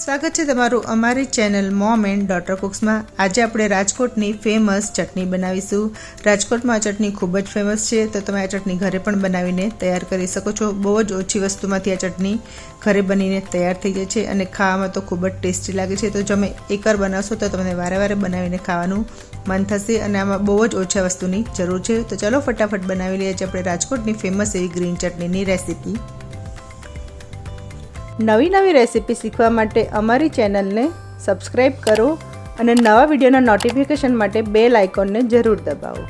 સ્વાગત છે તમારું અમારી ચેનલ મોમ એન્ડ ડોટર કુક્સમાં. આજે આપણે રાજકોટની ફેમસ ચટણી બનાવીશું. રાજકોટમાં આ ચટણી ખૂબ જ ફેમસ છે, તો તમે આ ચટણી ઘરે પણ બનાવીને તૈયાર કરી શકો છો. બહુ જ ઓછી વસ્તુમાંથી આ ચટણી ઘરે બનીને તૈયાર થઈ જાય છે અને ખાવામાં તો ખૂબ જ ટેસ્ટી લાગે છે. તો તમે એકવાર બનાવશો તો તમને વારે વારે બનાવીને ખાવાનું મન થશે અને આમાં બહુ જ ઓછા વસ્તુની જરૂર છે. તો ચલો ફટાફટ બનાવી લઈએ છીએ આપણે રાજકોટની ફેમસ એવી ગ્રીન ચટણીની રેસીપી નવી નવી રેસીપી શીખવા માટે અમારી ચેનલને સબસ્ક્રાઈબ કરો અને નવા વિડીયોના નોટિફિકેશન માટે બેલ આઇકોનને જરૂર દબાવો.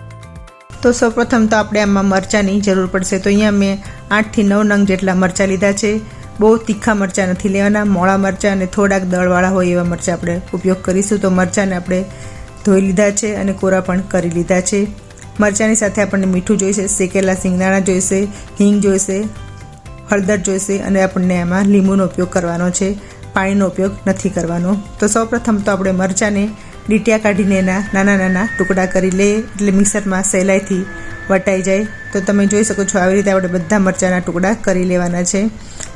તો સૌપ્રથમ તો આપણે આમાં મરચાંની જરૂર પડશે. તો અહીંયા મેં આઠથી નવ નંગ જેટલા મરચાં લીધા છે. બહુ તીખા મરચાં નથી લેવાના, મોળા મરચાં અને થોડાક દળવાળા હોય એવા મરચાં આપણે ઉપયોગ કરીશું. તો મરચાંને આપણે ધોઈ લીધા છે અને કોરા પણ કરી લીધા છે. મરચાંની સાથે આપણને મીઠું જોઈશે, શેકેલા સિંગદાણા જોઈશે, હિંગ જોઈશે હળદર જોઈશે અને આપણને એમાં લીંબુનો ઉપયોગ કરવાનો છે. પાણીનો ઉપયોગ નથી કરવાનો. તો સૌપ્રથમ તો આપણે મરચાંને ડીટિયા કાઢીને એના નાના નાના ટુકડા કરી લે, એટલે મિક્સરમાં સહેલાઈથી વટાઈ જાય. તો તમે જોઈ શકો છો આવી રીતે આપણે બધા મરચાંના ટુકડા કરી લેવાના છે.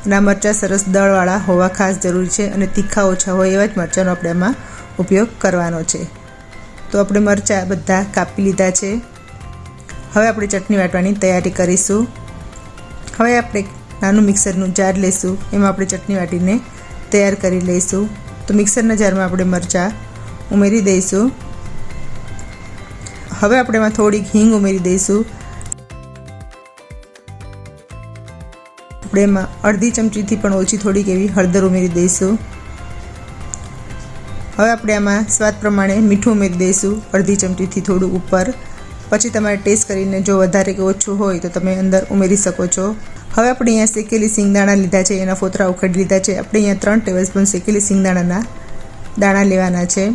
અને આ મરચાં સરસ દળવાળા હોવા ખાસ જરૂરી છે અને તીખા ઓછા હોય એવા જ મરચાંનો આપણે એમાં ઉપયોગ કરવાનો છે. તો આપણે મરચાં બધા કાપી લીધા છે. હવે આપણે ચટણી વાટવાની તૈયારી કરીશું. હવે આપણે નાનું મિક્સરનું જાર લઈશું એમાં આપણે ચટણી વાટીને તૈયાર કરી લઈશું. તો મિક્સરના જારમાં આપણે મરચાં ઉમેરી દઈશું. હવે આપણે એમાં થોડીક હિંગ ઉમેરી દઈશું. આપણે એમાં અડધી ચમચીથી પણ ઓછી થોડીક એવી હળદર ઉમેરી દઈશું. હવે આપણે આમાં સ્વાદ પ્રમાણે મીઠું ઉમેરી દઈશું, અડધી ચમચીથી થોડું ઉપર. પછી તમારે ટેસ્ટ કરીને જો વધારે કે ઓછું હોય તો તમે અંદર ઉમેરી શકો છો. હવે આપણે અહીંયા શેકેલી સિંગદાણા લીધા છે, એના ફોતરા ઉખડી લીધા છે. આપણે અહીંયા ત્રણ ટેબલ સ્પૂન શેકેલી સિંગદાણાના દાણા લેવાના છે.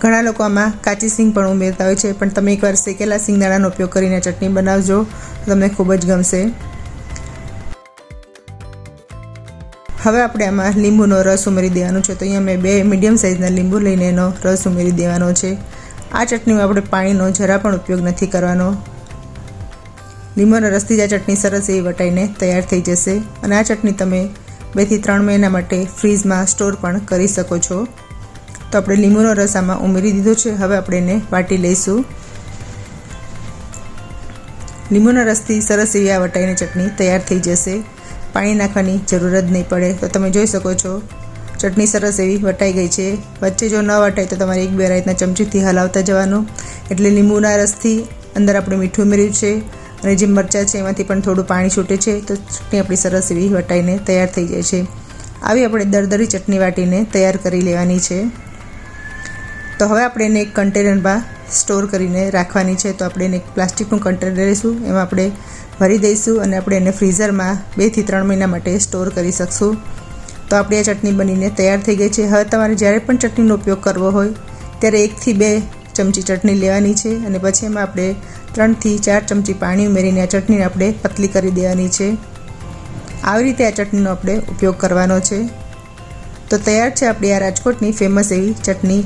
ઘણા લોકો આમાં કાચી સિંગ પણ ઉમેરતા હોય છે, પણ તમે એકવાર શેકેલા સિંગદાણાનો ઉપયોગ કરીને ચટણી બનાવજો તમને ખૂબ જ ગમશે. હવે આપણે આમાં લીંબુનો રસ ઉમેરી દેવાનો છે, તો અહીંયા મેં બે મીડિયમ સાઇઝના લીંબુ લઈને એનો રસ ઉમેરી દેવાનો છે. આ ચટણીમાં આપણે પાણીનો જરા પણ ઉપયોગ નથી કરવાનો. લીંબુના રસથી જ આ ચટણી સરસ એવી વટાઈને તૈયાર થઈ જશે. અને આ ચટણી તમે બેથી ત્રણ મહિના માટે ફ્રીઝમાં સ્ટોર પણ કરી શકો છો. તો આપણે લીંબુનો રસ આમાં ઉમેરી દીધો છે. હવે આપણે એને વાટી લઈશું. લીંબુના રસથી સરસ એવી આ વટાઈને ચટણી તૈયાર થઈ જશે. પાણી નાખવાની જરૂર જ નહીં પડે. તો તમે જોઈ શકો છો, ચટણી સરસ એવી વટાઈ ગઈ છે. વચ્ચે જો ન વટાય તો તમારે એક બે રાતના ચમચીથી હલાવતા જવાનું. એટલે લીંબુના રસથી અંદર આપણે મીઠું ઉમેર્યું છે. અને જે મરચાં છે એમાંથી પણ થોડું પાણી છૂટે છે, તો ચટણી આપણી સરસ એવી વટાઈને તૈયાર થઈ જાય છે. આવી આપણે દરદરી ચટણી વાટીને તૈયાર કરી લેવાની છે. તો હવે આપણે એને એક કન્ટેનરમાં સ્ટોર કરીને રાખવાની છે, તો આપણે એને એક પ્લાસ્ટિકનું કન્ટેનર લઈશું, એમાં આપણે ભરી દઈશું અને આપણે એને ફ્રીઝરમાં બેથી ત્રણ મહિના માટે સ્ટોર કરી શકશું. તો આપણી આ ચટણી બનીને તૈયાર થઈ ગઈ છે. હવે તમારે જ્યારે પણ ચટણીનો ઉપયોગ કરવો હોય, ત્યારે એકથી બે ચમચી ચટણી લેવાની છે અને પછી એમાં આપણે ત્રણથી ચાર ચમચી પાણી ઉમેરીને આ ચટણીને આપણે પતલી કરી દેવાની છે. આવી રીતે આ ચટણીનો આપણે ઉપયોગ કરવાનો છે. તો તૈયાર છે આપણી આ રાજકોટની ફેમસ એવી ચટણી.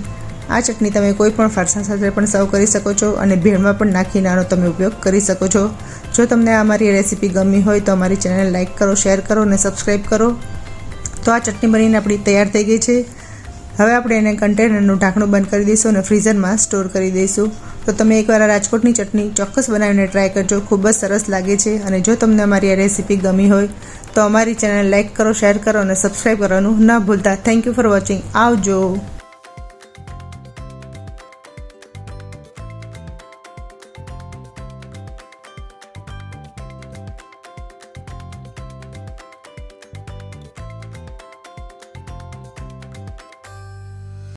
આ ચટણી તમે કોઈ પણ ફરસા સાથે પણ સર્વ કરી શકો છો અને ભેળમાં પણ નાખીને આનો તમે ઉપયોગ કરી શકો છો. જો તમને અમારી રેસીપી ગમી હોય તો અમારી ચેનલ લાઇક કરો, શેર કરો અને સબસ્ક્રાઈબ કરો. તો આ ચટણી બનીને આપણી તૈયાર થઈ ગઈ છે. હવે આપણે એને કન્ટેનરનું ઢાંકણું બંધ કરી દઈશું અને ફ્રીઝરમાં સ્ટોર કરી દઈશું. તો તમે એકવાર આ રાજકોટની ચટણી ચોક્કસ બનાવીને ટ્રાય કરજો. ખૂબ જ સરસ લાગે છે અને જો તમને અમારી આ રેસીપી ગમી હોય, તો અમારી ચેનલ લાઇક કરો શેર કરો અને સબસ્ક્રાઈબ કરવાનું ન ભૂલતા. થેન્ક યુ ફોર વોચિંગ આવજો.